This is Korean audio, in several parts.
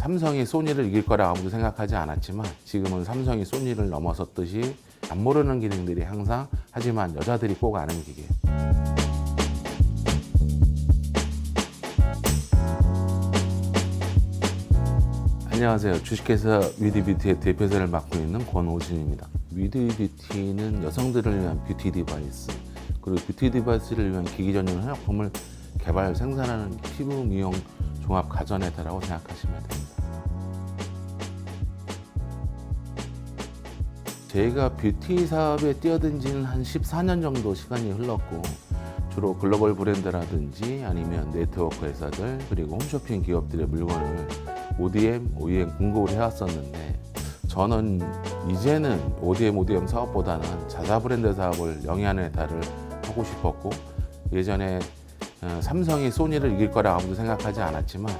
삼성이 소니를 이길 거라 아무도 생각하지 않았지만 지금은 삼성이 소니를 넘어섰듯이 안 모르는 기능들이 항상 하지만 여자들이 꼭 아는 기계. 안녕하세요. 주식회사 위드뷰티의 대표자를 맡고 있는 권오진입니다. 위드뷰티는 여성들을 위한 뷰티 디바이스 그리고 뷰티 디바이스를 위한 기기 전용 화장품을 개발 생산하는 피부 미용 종합 가전회사라고 생각하시면 됩니다. 제가 뷰티 사업에 뛰어든 지는 한 14년 정도 시간이 흘렀고 주로 글로벌 브랜드라든지 아니면 네트워크 회사들 그리고 홈쇼핑 기업들의 물건을 ODM, OEM 공급을 해왔었는데 저는 이제는 ODM, ODM 사업보다는 자사 브랜드 사업을 영위하는 회사를 하고 싶었고 예전에 어, 삼성이 소니를 이길 거라 아무도 생각하지 않았지만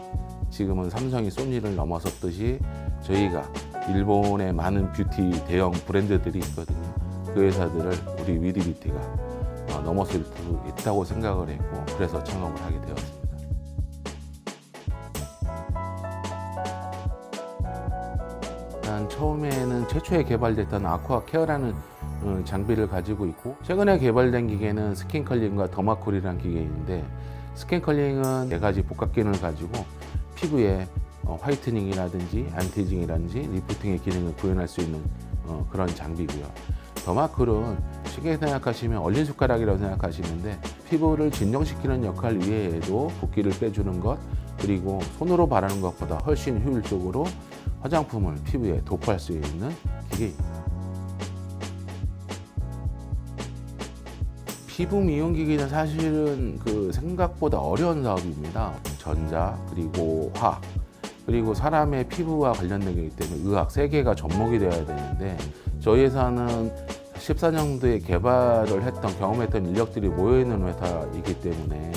지금은 삼성이 소니를 넘어섰듯이 저희가 일본의 많은 뷰티 대형 브랜드들이 있거든요. 그 회사들을 우리 위디뷰티가 어, 넘어설 수 있다고 생각을 했고 그래서 창업을 하게 되었습니다. 일단 처음에는 최초에 개발됐던 아쿠아 케어라는 어, 장비를 가지고 있고 최근에 개발된 기계는 스킨컬링과 더마쿨이라는 기계인데 스킨컬링은 네 가지 복합 기능을 가지고 피부에 어, 화이트닝이라든지 안티징이라든지 리프팅의 기능을 구현할 수 있는 어, 그런 장비고요. 더마쿨은 쉽게 생각하시면 얼린 숟가락이라고 생각하시는데 피부를 진정시키는 역할 이외에도 붓기를 빼주는 것 그리고 손으로 바르는 것보다 훨씬 효율적으로 화장품을 피부에 도포할 수 있는 기계입니다. 피부 미용 기기는 사실은 그 생각보다 어려운 사업입니다. 전자 그리고 화학 그리고 사람의 피부와 관련된 거기 때문에 의학 세 개가 접목이 되어야 되는데 저희 회사는 14년도에 개발을 했던 경험했던 인력들이 모여 있는 회사이기 때문에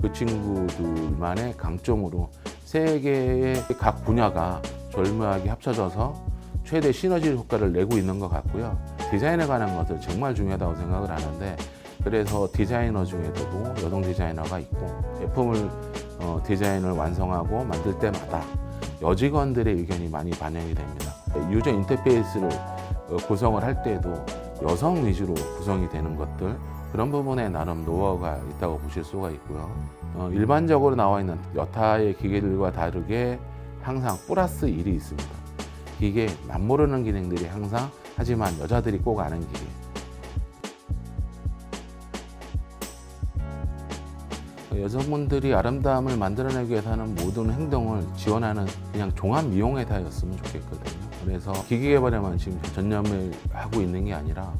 그 친구들만의 강점으로 세 개의 각 분야가 절묘하게 합쳐져서 최대 시너지 효과를 내고 있는 것 같고요. 디자인에 관한 것을 정말 중요하다고 생각을 하는데 그래서 디자이너 중에도 여성 디자이너가 있고 제품을 어, 디자인을 완성하고 만들 때마다 여직원들의 의견이 많이 반영이 됩니다. 유저 인터페이스를 어, 구성을 할 때도 여성 위주로 구성이 되는 것들 그런 부분에 나름 노하우가 있다고 보실 수가 있고요. 어, 일반적으로 나와 있는 여타의 기계들과 다르게 항상 플러스 1이 있습니다. 기계 남모르는 기능들이 항상 하지만 여자들이 꼭 아는 기계. 여성분들이 아름다움을 만들어내기 위해서 하는 모든 행동을 지원하는 그냥 종합 미용 회사였으면 좋겠거든요. 그래서 기기 개발에만 지금 전념을 하고 있는 게 아니라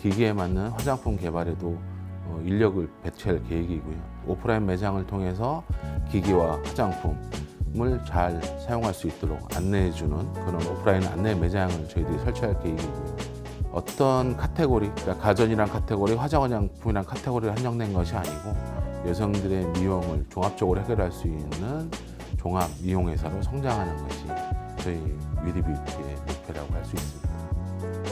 기기에 맞는 화장품 개발에도 어, 인력을 배치할 계획이고요. 오프라인 매장을 통해서 기기와 화장품을 잘 사용할 수 있도록 안내해주는 그런 오프라인 안내 매장을 저희들이 설치할 계획이고요. 어떤 카테고리, 그러니까 가전이란 카테고리, 화장품이란 카테고리에 한정된 것이 아니고 여성들의 미용을 종합적으로 해결할 수 있는 종합 미용 회사로 성장하는 것이 저희 위디뷰티의 목표라고 할 수 있습니다.